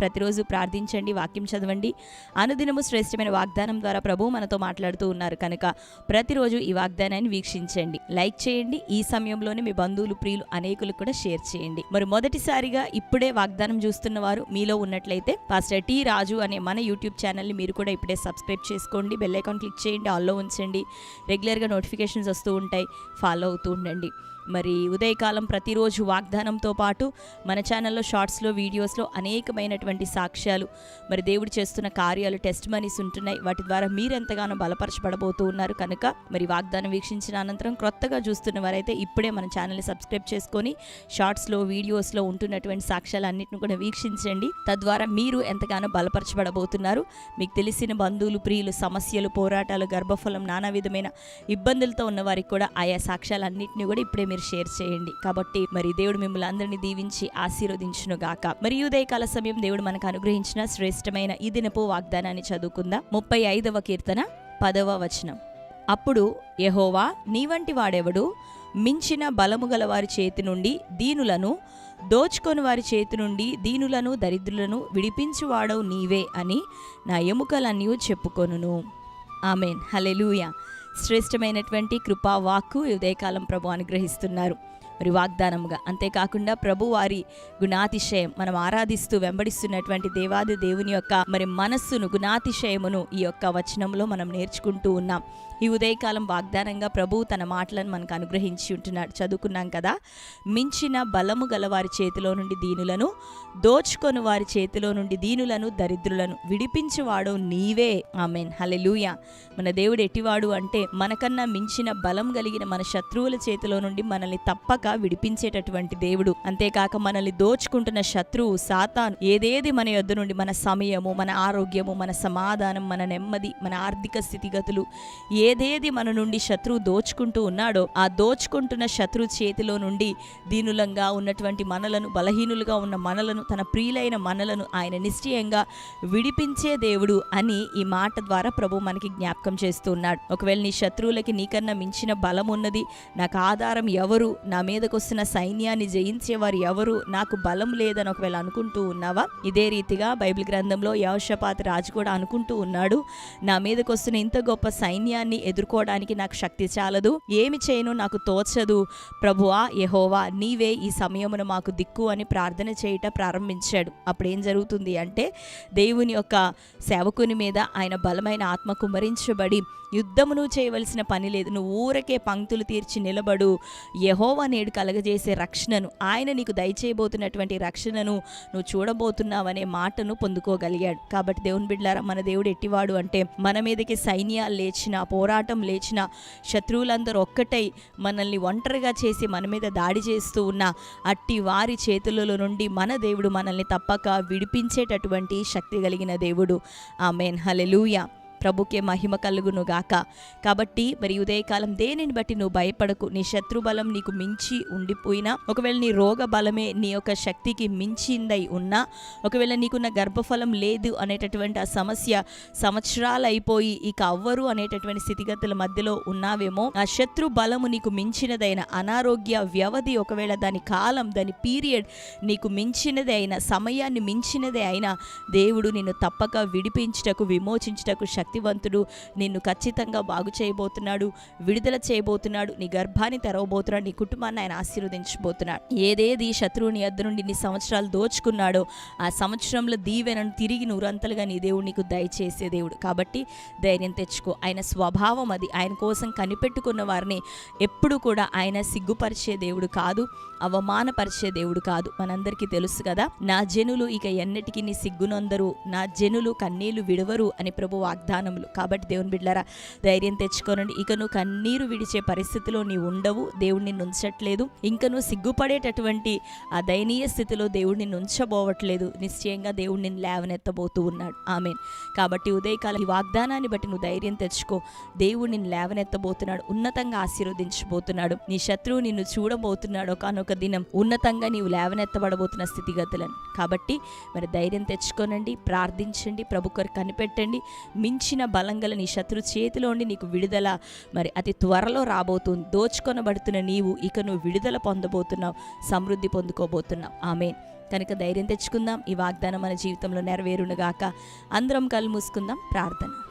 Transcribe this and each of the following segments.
ప్రతిరోజు ప్రార్థించండి వాక్యం చదవండి. అనుదినము శ్రేష్టమైన వాగ్దానం ద్వారా ప్రభు మనతో మాట్లాడుతూ ఉన్నారు. కనుక ప్రతిరోజు ఈ వాగ్దానాన్ని వీక్షించండి. లైక్ చేయండి. ఈ సమయంలోనే మీ బంధువులు ప్రియులు అనేకులు కూడా షేర్ చేయండి. మరి మొదటిసారిగా ఇప్పుడే వాగ్దానం చూస్తున్న వారు మీలో ఉన్నట్లయితే పాస్టర్ టీ రాజు అనే మన యూట్యూబ్ ఛానల్ని మీరు కూడా ఇప్పుడే సబ్స్క్రైబ్ చేసుకోండి. బెల్ ఐకాన్ క్లిక్ చేయండి. ఆల్లో ఉంచండి. రెగ్యులర్గా నోటిఫికేషన్స్ వస్తూ ఉంటాయి. ఫాలో అవుతూ ఉండండి. మరి ఉదయకాలం ప్రతిరోజు వాగ్దానంతో పాటు మన ఛానల్లో షార్ట్స్లో వీడియోస్లో అనేకమైనటువంటి సాక్ష్యాలు. మరి దేవుడు చేస్తున్న కార్యాలు టెస్ట్ మనీస్ ఉంటున్నాయి. వాటి ద్వారా మీరెంతగానో బలపరచబడబోతూ ఉన్నారు. కనుక మరి వాగ్దానం వీక్షించిన అనంతరం క్రొత్తగా చూస్తున్న వారైతే ఇప్పుడే మన ఛానల్ని సబ్స్క్రైబ్ చేసుకొని షార్ట్స్లో వీడియోస్లో ఉంటున్నటువంటి సాక్ష్యాలు అన్నింటిని కూడా వీక్షించండి. తద్వారా మీరు ఎంతగానో బలపరచబడబోతున్నారు. మీకు తెలిసిన బంధువులు ప్రియులు సమస్యలు పోరాటాలు గర్భఫలం నానా విధమైన ఇబ్బందులతో ఉన్న వారికి కూడా ఆయా సాక్ష్యాలన్నింటినీ కూడా ఇప్పుడే మీరు షేర్ చేయండి. కాబట్టి మరి దేవుడు మిమ్మల్ని అందరినీ దీవించి ఆశీర్వదించును గాక. మరి ఉదయకాల సమయం దేవుడు మనకు అనుగ్రహించిన శ్రేష్టమైన ఈ దినపు వాగ్దానాన్ని చదువుకుందాం. ముప్పై ఐదవ కీర్తన పదవ వచనం. అప్పుడు యహోవా నీ వంటి వాడెవడు? మించిన బలము గల వారి చేతి నుండి దీనులను దోచుకొని వారి చేతి నుండి దీనులను దరిద్రులను విడిపించువాడవు నీవే అని నా ఎముకలన్నీ చెప్పుకొనును. ఆమెన్. హలెలూయా శ్రేష్టమైనటువంటి కృపా వాక్కు ఉదయకాలం ప్రభు అనుగ్రహిస్తున్నారు. మరి వాగ్దానముగా. అంతేకాకుండా ప్రభు వారి గుణాతిశయం మనం ఆరాధిస్తూ వెంబడిస్తున్నటువంటి దేవాది దేవుని యొక్క మరి మనస్సును గుణాతిశయమును ఈ యొక్క వచనంలో మనం నేర్చుకుంటూ ఉన్నాం. ఈ ఉదయకాలం వాగ్దానంగా ప్రభు తన మాటలను మనకు అనుగ్రహించి ఉంటున్నాడు. చదువుకున్నాం కదా? మించిన బలము గల వారి చేతిలో నుండి దీనులను దోచుకొని వారి చేతిలో నుండి దీనులను దరిద్రులను విడిపించువాడు నీవే. ఆమెన్. హలెలూయ మన దేవుడు ఎట్టివాడు అంటే మనకన్నా మించిన బలం కలిగిన మన శత్రువుల చేతిలో నుండి మనల్ని తప్పక విడిపించేటటువంటి దేవుడు. అంతేకాక మనల్ని దోచుకుంటున్న శత్రువు సాతాను. ఏదేది మన యొద్ద నుండి మన సమయము మన ఆరోగ్యము మన సమాధానం మన నెమ్మది మన ఆర్థిక స్థితిగతులు ఏదేది మన నుండి శత్రువు దోచుకుంటూ ఉన్నాడో ఆ దోచుకుంటున్న శత్రు చేతిలో నుండి దీనులంగా ఉన్నటువంటి మనలను బలహీనులుగా ఉన్న మనలను తన ప్రియులైన మనలను ఆయన నిశ్చయంగా విడిపించే దేవుడు అని ఈ మాట ద్వారా ప్రభు మనకి జ్ఞాపకం చేస్తూ ఉన్నాడు. ఒకవేళ నీ శత్రువులకి నీకన్నా మించిన బలం ఉన్నది నాకు ఆధారం ఎవరు నా మీద మీదకు వస్తున్న సైన్యాన్ని జయించేవారు ఎవరు? నాకు బలం లేదని ఒకవేళ అనుకుంటూ ఉన్నావా? ఇదే రీతిగా బైబిల్ గ్రంథంలో యవషపాత రాజు కూడా అనుకుంటూ ఉన్నాడు నా మీదకు వస్తున్న ఇంత గొప్ప సైన్యాన్ని ఎదుర్కోవడానికి నాకు శక్తి చాలదు ఏమి చేయను నాకు తోచదు. ప్రభువా యహోవా నీవే ఈ సమయమును మాకు దిక్కు అని ప్రార్థన చేయట ప్రారంభించాడు. అప్పుడు ఏం జరుగుతుంది అంటే దేవుని యొక్క సేవకుని మీద ఆయన బలమైన ఆత్మ కుమరించబడి యుద్ధమును చేయవలసిన పని లేదు నువ్వు ఊరకే పంక్తులు తీర్చి నిలబడు యహోవా నేడు కలగజేసే రక్షణను ఆయన నీకు దయచేయబోతున్నటువంటి రక్షణను నువ్వు చూడబోతున్నావనే మాటను పొందుకోగలిగాడు. కాబట్టి దేవుని బిడ్డారా మన దేవుడు ఎట్టివాడు అంటే మన మీదకి సైన్యాలు లేచిన పోరాటం లేచిన శత్రువులందరూ ఒక్కటై మనల్ని ఒంటరిగా చేసి మన మీద దాడి చేస్తూ ఉన్న అట్టి వారి చేతులలో నుండి మన దేవుడు మనల్ని తప్పక విడిపించేటటువంటి శక్తి కలిగిన దేవుడు. ఆమెన్. హలెలూయా ప్రభుకే మహిమ కలుగును గాక. కాబట్టి మరి ఉదయకాలం దేనిని బట్టి నువ్వు భయపడకు? నీ శత్రుబలం నీకు మించి ఉండిపోయినా ఒకవేళ నీ రోగ బలమే నీ యొక్క శక్తికి మించిందై ఉన్నా ఒకవేళ నీకున్న గర్భఫలం లేదు అనేటటువంటి ఆ సమస్య సంవత్సరాలు అయిపోయి ఇక అవ్వరు అనేటటువంటి స్థితిగతుల మధ్యలో ఉన్నావేమో ఆ శత్రు బలము నీకు మించినదైన అనారోగ్య వ్యవధి ఒకవేళ దాని కాలం దాని పీరియడ్ నీకు మించినదే అయిన సమయాన్ని మించినదే అయినా దేవుడు నిన్ను తప్పక విడిపించుటకు విమోచించుటకు శక్తివంతుడు నిన్ను ఖచ్చితంగా బాగు చేయబోతున్నాడు విడుదల చేయబోతున్నాడు నీ గర్భాన్ని తెరవబోతున్నాడు నీ కుటుంబాన్ని ఆయన ఆశీర్వదించబోతున్నాడు. ఏదేది శత్రువుని ఎద్దు నుండి నీ సంవత్సరాలు దోచుకున్నాడో ఆ సంవత్సరంలో దీవెనను తిరిగి నూరంతలుగా నీ దేవుడు నీకు దయచేసే దేవుడు. కాబట్టి ధైర్యం తెచ్చుకో. ఆయన స్వభావం అది. ఆయన కోసం కనిపెట్టుకున్న వారిని ఎప్పుడు కూడా ఆయన సిగ్గుపరిచే దేవుడు కాదు అవమానపరిచే దేవుడు కాదు. మనందరికీ తెలుసు కదా నా జనులు ఇక ఎన్నటికీ నీ సిగ్గునందరు నా జనులు కన్నీళ్ళు విడవరు అని ప్రభు వాగ్దానం వాగ్దానములు కాబట్టి దేవుని బిడ్డలారా ధైర్యం తెచ్చుకోనండి. ఇక నువ్వు కన్నీరు విడిచే పరిస్థితిలో నీవు ఉండవు దేవుడిని నుంచట్లేదు ఇంకా నువ్వు సిగ్గుపడేటటువంటి ఆ దయనీయ స్థితిలో దేవుడిని నుంచబోవట్లేదు నిశ్చయంగా దేవుడిని లేవనెత్తబోతూ ఉన్నాడు. ఆమెన్. కాబట్టి ఉదయకాల ఈ వాగ్దానాన్ని బట్టి నువ్వు ధైర్యం తెచ్చుకో. దేవుడిని లేవనెత్తబోతున్నాడు ఉన్నతంగా ఆశీర్వదించబోతున్నాడు. నీ శత్రువు నిన్ను చూడబోతున్నాడు ఒకనొక దినం. ఉన్నతంగా నీవు లేవనెత్తబడబోతున్న స్థితిగతులను. కాబట్టి మరి ధైర్యం తెచ్చుకోనండి ప్రార్థించండి ప్రభు కొరకు కనిపెట్టండి. మించిన బలంగల నీ శత్రు చేతిలో ఉండి నీకు విడుదల. మరి అతి త్వరలో రాబోతుంది దోచుకొనబడుతున్న నీవు ఇక నువ్వు విడుదల పొందబోతున్నావు. సమృద్ధి పొందుకోబోతున్నావు. ఆమె కనుక ధైర్యం తెచ్చుకుందాం. ఈ వాగ్దానం మన జీవితంలో నెరవేరునుగాక. అందరం కళ్ళు మూసుకుందాం. ప్రార్థన.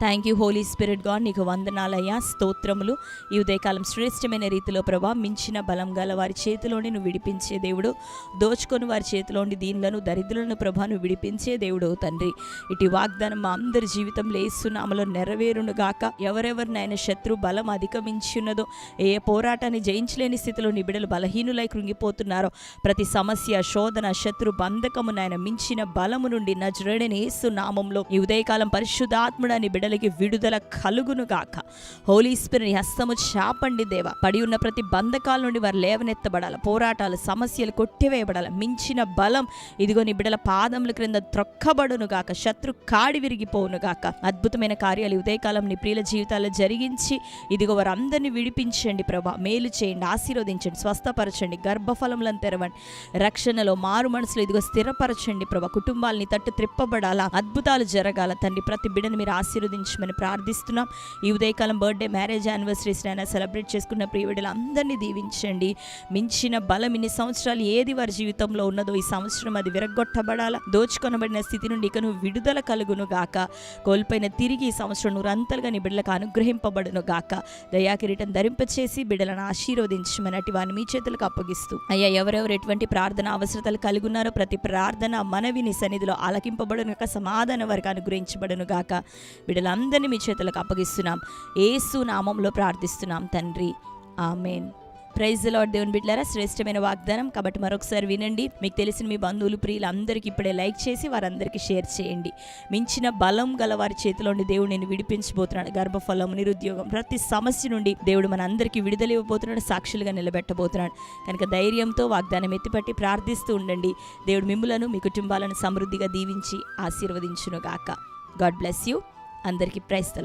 Thank you holy spirit God నీకు వందనాలయ్యా. స్తోత్రములు. ఈ ఉదయకాలం శ్రేష్టమైన రీతిలో ప్రభా మించిన బలం గల వారి చేతిలోని నువ్వు విడిపించే దేవుడు. దోచుకొని వారి చేతిలోని దీనిలను దరిద్రులను ప్రభా నువ్వు విడిపించే దేవుడు తండ్రి. ఇటు వాగ్దానం మా అందరి జీవితంలో ఏసునామలో నెరవేరును గాక. ఎవరెవరినైనా శత్రు బలం అధిగమించున్నదో ఏ పోరాటాన్ని జయించలేని స్థితిలో నీ బిడ్డలు బలహీనులై కృంగిపోతున్నారో ప్రతి సమస్య శోధన శత్రు బంధకము నాయన మించిన బలము నుండి నజరడని ఏసు నామంలో ఈ ఉదయకాలం పరిశుద్ధాత్ముడని బిడ్డలకి విడుదల కలుగును గాక. హోలీ స్పిరిని హస్తము చాపండి దేవ. పడి ఉన్న ప్రతి బంధకాల నుండి వారు లేవనెత్తబడాలి. పోరాటాలు సమస్యలు కొట్టివేయబడాలి. మించిన బలం ఇదిగో నీ బిడ్డల పాదముల క్రింద త్రొక్కబడును గాక. శత్రు కాడి విరిగిపోవును గాక. అద్భుతమైన కార్యాలు ఉదయకాలం నీ ప్రియుల జీవితాల్లో జరిగించి ఇదిగో వారందరినీ విడిపించండి ప్రభా. మేలు చేయండి ఆశీర్వదించండి స్వస్థపరచండి గర్భఫలములను తెరవండి. రక్షణలో మారు మనసులు ఇదిగో స్థిరపరచండి ప్రభా. కుటుంబాలని తట్టు త్రిప్పబడాలా? అద్భుతాలు జరగాల. తండ్రి ప్రతి బిడ్డను మీరు ఆశీర్వదించమని ప్రార్థిస్తున్నాం. ఈ ఉదయకాలం బర్త్డే మ్యారేజ్ యానివర్సరీస్ అయినా సెలబ్రేట్ చేసుకున్న ప్రియవిడలు అందరినీ దీవించండి. మించిన బలం ఇన్ని సంవత్సరాలు ఏది వారి జీవితంలో ఉన్నదో ఈ సంవత్సరం అది విరగొట్టబడాలా దోచుకొనబడిన స్థితి నుండి ఇకను విడుదల కలుగును గాక కోల్పోయిన తిరిగి ఈ సంవత్సరం నూరంతలుగా నీ బిడ్డలకు అనుగ్రహింపబడును గాక దయాకిరీటం ధరింపచేసి బిడ్డలను ఆశీర్వదించమని అటు వారిని మీ చేతులకు అప్పగిస్తూ. అయ్యా ఎవరెవరు ఎటువంటి ప్రార్థన అవసరతలు కలిగి ఉన్నారో ప్రతి ప్రార్థన మనవిని సన్నిధిలో ఆలకింపబడును గాక సమాధాన వారికి అనుగ్రహించబడును గాక బిడ్డలందరినీ మీ చేతులకు అప్పగిస్తున్నాం. ఏసు నామంలో ప్రార్థిస్తున్నాం తండ్రి. ఆమెన్. ప్రైజ్ లాడ్ దేవుని బిడ్డారా శ్రేష్టమైన వాగ్దానం. కాబట్టి మరొకసారి వినండి. మీకు తెలిసిన మీ బంధువులు ప్రియులు అందరికీ ఇప్పుడే లైక్ చేసి వారందరికీ షేర్ చేయండి. మించిన బలం గల వారి చేతిలో నుండి దేవుడు నేను విడిపించబోతున్నాడు. గర్భఫలం నిరుద్యోగం ప్రతి సమస్య నుండి దేవుడు మన అందరికీ విడుదల ఇవ్వబోతున్నాడు సాక్షులుగా నిలబెట్టబోతున్నాడు. కనుక ధైర్యంతో వాగ్దానం ఎత్తిపట్టి ప్రార్థిస్తూ ఉండండి. దేవుడు మిమ్ములను మీ కుటుంబాలను సమృద్ధిగా దీవించి ఆశీర్వదించునుగాక. God bless you. అందరికీ ప్రైస్తలు